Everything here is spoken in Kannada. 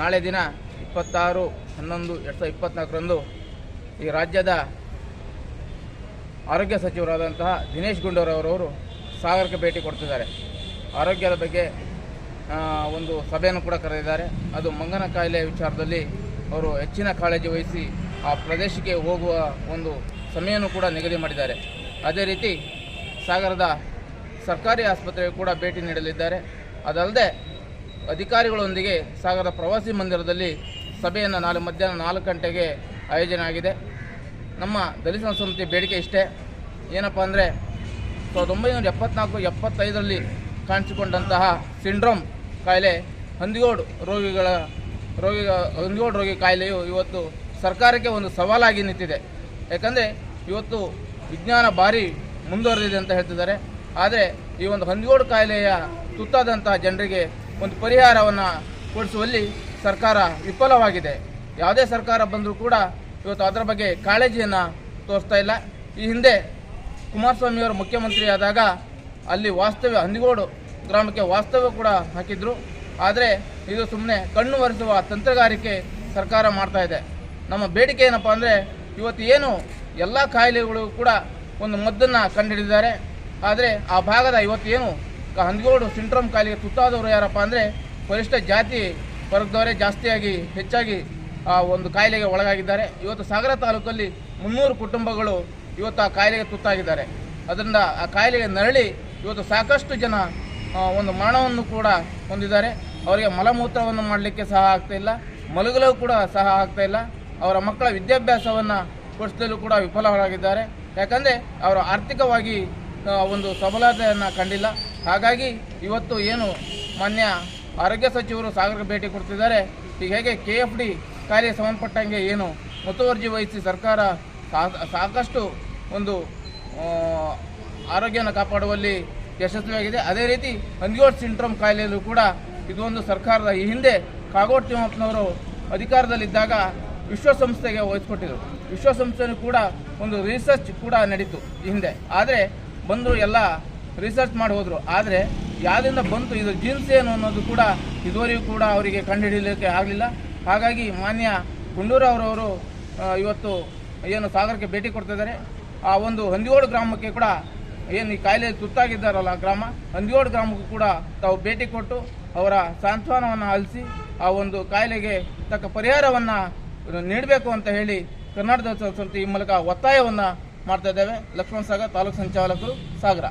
ನಾಳೆ ದಿನ ಇಪ್ಪತ್ತಾರು ಹನ್ನೊಂದು ಎರಡು ಸಾವಿರದ ಇಪ್ಪತ್ತ್ನಾಲ್ಕರಂದು ಈ ರಾಜ್ಯದ ಆರೋಗ್ಯ ಸಚಿವರಾದಂತಹ ದಿನೇಶ್ ಗುಂಡೂರಾವ್ರವರು ಸಾಗರಕ್ಕೆ ಭೇಟಿ ಕೊಡ್ತಿದ್ದಾರೆ. ಆರೋಗ್ಯದ ಬಗ್ಗೆ ಒಂದು ಸಭೆಯನ್ನು ಕೂಡ ಕರೆದಿದ್ದಾರೆ. ಅದು ಮಂಗನ ಕಾಯಿಲೆ ವಿಚಾರದಲ್ಲಿ ಅವರು ಹೆಚ್ಚಿನ ಕಾಳಜಿ ವಹಿಸಿ ಆ ಪ್ರದೇಶಕ್ಕೆ ಹೋಗುವ ಒಂದು ಸಮಯವನ್ನು ಕೂಡ ನಿಗದಿ ಮಾಡಿದ್ದಾರೆ. ಅದೇ ರೀತಿ ಸಾಗರದ ಸರ್ಕಾರಿ ಆಸ್ಪತ್ರೆಗೆ ಕೂಡ ಭೇಟಿ ನೀಡಲಿದ್ದಾರೆ. ಅದಲ್ಲದೆ ಅಧಿಕಾರಿಗಳೊಂದಿಗೆ ಸಾಗರದ ಪ್ರವಾಸಿ ಮಂದಿರದಲ್ಲಿ ಸಭೆಯನ್ನು ನಾಳೆ ಮಧ್ಯಾಹ್ನ ನಾಲ್ಕು ಗಂಟೆಗೆ ಆಯೋಜನೆ ಆಗಿದೆ. ನಮ್ಮ ದಲಿತ ಸಂಸ್ಕೃತಿ ಬೇಡಿಕೆ ಇಷ್ಟೇ. ಏನಪ್ಪ ಅಂದರೆ ಸಾವಿರದ ಒಂಬೈನೂರ ಎಪ್ಪತ್ನಾಲ್ಕು, ಎಪ್ಪತ್ತೈದರಲ್ಲಿ ಕಾಣಿಸಿಕೊಂಡಂತಹ ಸಿಂಡ್ರೋಮ್ ಕಾಯಿಲೆ, ಹಂದಿಗೋಡು ರೋಗಿಗಳ, ರೋಗಿ, ಹಂದಿಗೋಡು ರೋಗಿ ಕಾಯಿಲೆಯು ಇವತ್ತು ಸರ್ಕಾರಕ್ಕೆ ಒಂದು ಸವಾಲಾಗಿ ನಿಂತಿದೆ. ಯಾಕಂದರೆ ಇವತ್ತು ವಿಜ್ಞಾನ ಭಾರಿ ಮುಂದುವರೆದಿದೆ ಅಂತ ಹೇಳ್ತಿದ್ದಾರೆ. ಆದರೆ ಈ ಒಂದು ಹಂದಿಗೋಡು ಕಾಯಿಲೆಯ ತುತ್ತಾದಂತಹ ಜನರಿಗೆ ಒಂದು ಪರಿಹಾರವನ್ನು ಕೊಡಿಸುವಲ್ಲಿ ಸರ್ಕಾರ ವಿಫಲವಾಗಿದೆ. ಯಾವುದೇ ಸರ್ಕಾರ ಬಂದರೂ ಕೂಡ ಇವತ್ತು ಅದರ ಬಗ್ಗೆ ಕಾಳಜಿಯನ್ನು ತೋರಿಸ್ತಾ ಇಲ್ಲ. ಈ ಹಿಂದೆ ಕುಮಾರಸ್ವಾಮಿಯವರು ಮುಖ್ಯಮಂತ್ರಿ ಆದಾಗ ಅಲ್ಲಿ ವಾಸ್ತವ್ಯ, ಹಂದಿಗೋಡು ಗ್ರಾಮಕ್ಕೆ ವಾಸ್ತವ್ಯ ಕೂಡ ಹಾಕಿದ್ರು. ಆದರೆ ಇದು ಸುಮ್ಮನೆ ಕಣ್ಣು ಒರೆಸುವ ತಂತ್ರಗಾರಿಕೆ ಸರ್ಕಾರ ಮಾಡ್ತಾ ಇದೆ. ನಮ್ಮ ಬೇಡಿಕೆ ಏನಪ್ಪ ಅಂದರೆ ಇವತ್ತು ಏನು ಎಲ್ಲ ಕಾಯಿಲೆಗಳು ಕೂಡ ಒಂದು ಮದ್ದನ್ನು ಕಂಡುಹಿಡಿದಿದ್ದಾರೆ ಆದರೆ ಆ ಭಾಗದ ಇವತ್ತು ಏನು ಹಂದಿಗೋಡು ಸಿಂಡ್ರೋಮ್ ಕಾಯಿಲೆಗೆ ತುತ್ತಾದವರು ಯಾರಪ್ಪ ಅಂದರೆ ಪರಿಷ್ಠ ಜಾತಿ ವರ್ಗದವರೇ ಜಾಸ್ತಿಯಾಗಿ ಹೆಚ್ಚಾಗಿ, ಆ, ಒಂದು ಕಾಯಿಲೆಗೆ ಒಳಗಾಗಿದ್ದಾರೆ. ಇವತ್ತು ಸಾಗರ ತಾಲೂಕಲ್ಲಿ ಮುನ್ನೂರು ಕುಟುಂಬಗಳು ಇವತ್ತು ಆ ಕಾಯಿಲೆಗೆ ತುತ್ತಾಗಿದ್ದಾರೆ. ಅದರಿಂದ ಆ ಕಾಯಿಲೆಗೆ ನರಳಿ ಇವತ್ತು ಸಾಕಷ್ಟು ಜನ ಒಂದು ಮರಣವನ್ನು ಕೂಡ ಹೊಂದಿದ್ದಾರೆ. ಅವರಿಗೆ ಮಲಮೂತ್ರವನ್ನು ಮಾಡಲಿಕ್ಕೆ ಸಹ ಆಗ್ತಾ ಇಲ್ಲ. ಮಲಗಲು ಕೂಡ ಸಹ ಆಗ್ತಾ ಇಲ್ಲ. ಅವರ ಮಕ್ಕಳ ವಿದ್ಯಾಭ್ಯಾಸವನ್ನು ಕೊಡಿಸಲು ಕೂಡ ವಿಫಲರಾಗಿದ್ದಾರೆ ಯಾಕಂದರೆ ಅವರು ಆರ್ಥಿಕವಾಗಿ ಒಂದು ಸಬಲತೆಯನ್ನು ಕಂಡಿಲ್ಲ. ಹಾಗಾಗಿ ಇವತ್ತು ಏನು ಮಾನ್ಯ ಆರೋಗ್ಯ ಸಚಿವರು ಸಾಗರಕ್ಕೆ ಭೇಟಿ ಕೊಡ್ತಿದ್ದಾರೆ. ಈಗ ಹೇಗೆ ಕೆ ಎಫ್ ಡಿ ಕಾರ್ಯ ಸಂಬಂಧಪಟ್ಟಂಗೆ ಏನು ಮುತುವರ್ಜಿ ವಹಿಸಿ ಸರ್ಕಾರ ಸಾಕಷ್ಟು ಒಂದು ಆರೋಗ್ಯನ ಕಾಪಾಡುವಲ್ಲಿ ಯಶಸ್ವಿಯಾಗಿದೆ. ಅದೇ ರೀತಿ ಹಂದಿಗೋಡ್ ಸಿಂಡ್ರೋಮ್ ಕಾಯಿಲೆಯಲ್ಲೂ ಕೂಡ ಇದೊಂದು ಸರ್ಕಾರದ ಈ ಹಿಂದೆ ಕಾಗೋಡ್ ತಿಮ್ಮಪ್ಪನವರು ಅಧಿಕಾರದಲ್ಲಿದ್ದಾಗ ವಿಶ್ವಸಂಸ್ಥೆಗೆ ವಹಿಸ್ಕೊಟ್ಟಿದ್ರು ವಿಶ್ವಸಂಸ್ಥೆಯೂ ಕೂಡ ಒಂದು ರಿಸರ್ಚ್ ಕೂಡ ನಡೀತು ಈ ಹಿಂದೆ. ಆದರೆ ಬಂದರು ಎಲ್ಲ ರಿಸರ್ಚ್ ಮಾಡಿ ಹೋದರು. ಆದರೆ ಯಾವುದರಿಂದ ಬಂತು, ಇದು ಜೀನ್ಸ್ ಏನು ಅನ್ನೋದು ಕೂಡ ಇದುವರೆಗೂ ಕೂಡ ಅವರಿಗೆ ಕಂಡುಹಿಡಿಯಲಿಕ್ಕೆ ಆಗಲಿಲ್ಲ. ಹಾಗಾಗಿ ಮಾನ್ಯ ಗುಂಡೂರಾವ್ರವರು ಇವತ್ತು ಏನು ಸಾಗರಕ್ಕೆ ಭೇಟಿ ಕೊಡ್ತಿದ್ದಾರೆ ಆ ಒಂದು ಹಂದಿಗೋಡು ಗ್ರಾಮಕ್ಕೆ ಕೂಡ ಏನು ಈ ಕಾಯಿಲೆ ತುತ್ತಾಗಿದ್ದಾರಲ್ಲ ಗ್ರಾಮ, ಹಂದಿಗೋಡು ಗ್ರಾಮಕ್ಕೂ ಕೂಡ ತಾವು ಭೇಟಿ ಕೊಟ್ಟು ಅವರ ಸಾಂತ್ವನವನ್ನು ಆಲಿಸಿ ಆ ಒಂದು ಕಾಯಿಲೆಗೆ ತಕ್ಕ ಪರಿಹಾರವನ್ನು ನೀಡಬೇಕು ಅಂತ ಹೇಳಿ ಕರ್ನಾಟಕ ಸಂಸ್ಥೆ ಈ ಮೂಲಕ ಒತ್ತಾಯವನ್ನು ಮಾಡ್ತಾ ಇದ್ದೇವೆ. ಲಕ್ಷ್ಮಣ ಸಾಗರ್ ತಾಲೂಕು ಸಂಚಾಲಕರು ಸಾಗರ.